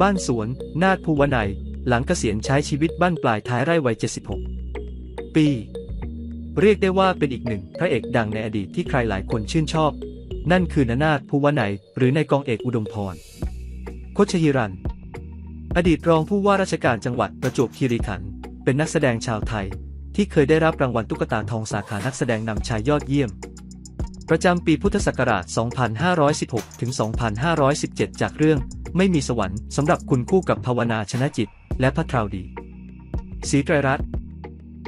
บ้านสวน นาดภูวนัย หลังเกษียณใช้ชีวิตบ้านปลายท้ายไร่วัย 76 ปี เรียกได้ว่าเป็นอีกหนึ่งพระเอกดังในอดีตที่ใครหลายคนชื่นชอบ นั่นคือนานาถภูวนัย หรือในกองเอกอุดมพรโคชยิรัน อดีตรองผู้ว่าราชการจังหวัดประจวบคีรีขันธ์เป็นนักแสดงชาวไทย ที่เคยได้รับรางวัลตุ๊กตาทองสาขานักแสดงนำชายยอดเยี่ยม ประจำปีพุทธศักราช 2516 ถึง 2517 จากเรื่อง ไม่มีสวรรค์สำหรับคุณคู่กับภาวนาชนะจิต และพัทราวดีศรีไตรรัตน์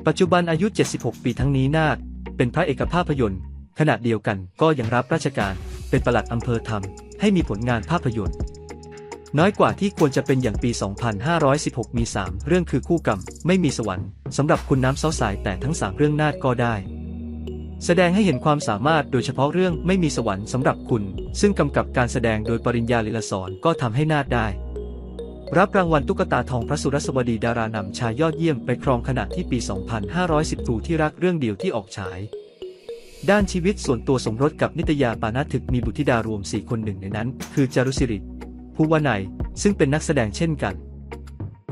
ปัจจุบันอายุ 76 ปีทั้งนี้นาค เป็นพระเอกภาพยนตร์ ขณะเดียวกันก็ยังรับราชการเป็นประหลัดอำเภอทำให้มีผลงานภาพยนตร์ น้อยกว่าที่ควรจะเป็นอย่างปี 2516 มี 3 เรื่องคือคู่กรรม ไม่มีสวรรค์สำหรับคุณน้ำเสาสายแต่ทั้ง 3 เรื่องนาดก็ได้ แสดงให้เห็นความสามารถโดยเฉพาะเรื่องไม่มีสวรรค์สำหรับคุณ ซึ่งกำกับการแสดงโดยปริญญาลิลสอนก็ทำให้นาดได้ รับรางวัลตุ๊กตาทองพระสุรสวดีดารานำชายยอดเยี่ยมไปครองขณะที่ปี 2510ครูที่รักเรื่องเดียวที่ออกฉายด้านชีวิตส่วนตัวสมรสกับนิตยาปานาถึกมีบุตรธิดารวม 4 คนหนึ่งในนั้น คือจารุสิริภูวนัย ซึ่งเป็นนักแสดงเช่นกัน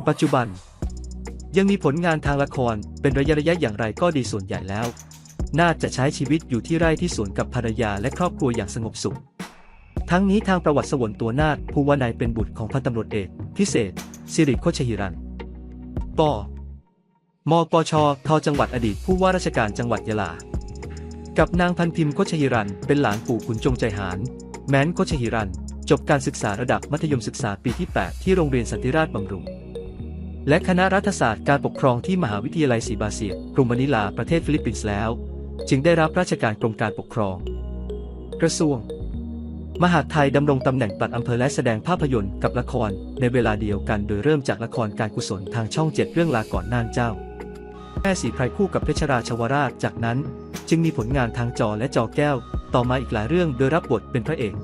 ปัจจุบัน ยังมีผลงานทางละครเป็นระยะระยะอย่างไรก็ดีส่วนใหญ่แล้ว น่าจะใช้ชีวิตอยู่ที่ไร่ที่สวนกับภรรยาและครอบครัวอย่างสงบสุข ทั้งนี้ทางประวัติสวรตัวนาถภูวนัยเป็นบุตรของพันตำรวจเอก พิเศษ สิริโคชหิรันปมปชทจังหวัดอดีตผู้ว่าราชการจังหวัดยะลา กับนางพันพิมพ์โคชหิรันเป็นหลานปู่ขุนจงใจหาร แม้นโคชหิรันจบการศึกษาระดับมัธยมศึกษาปีที่ 8 ที่โรงเรียนสันติราชบำรุง และคณะรัฐศาสตร์การปกครองที่มหาวิทยาลัยศรีบาเซียกรุงมะนิลาประเทศฟิลิปปินส์แล้ว จึงได้รับราชการกรมการปกครอง กระทรวง มหาดไทยดำรงตำแหน่งปัดอำเภอและแสดงภาพยนตร์กับละครในเวลาเดียวกันโดยเริ่มจากละครการกุศลทางช่องเจ็ดเรื่องลาก่อนน่านเจ้าแม่สีไพรคู่กับเพชรราชวราชจากนั้น จึงมีผลงานทางจอและจอแก้ว ต่อมาอีกหลายเรื่องโดยรับบทเป็นพระเอก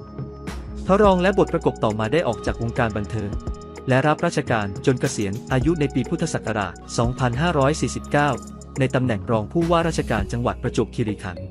พระรองและบทประกบต่อมาได้ออกจากวงการบันเทิง และรับราชการจนเกษียณอายุในปีพุทธศักราช 2549 ในตำแหน่งรองผู้ว่าราชการจังหวัดประจวบคีรีขันธ์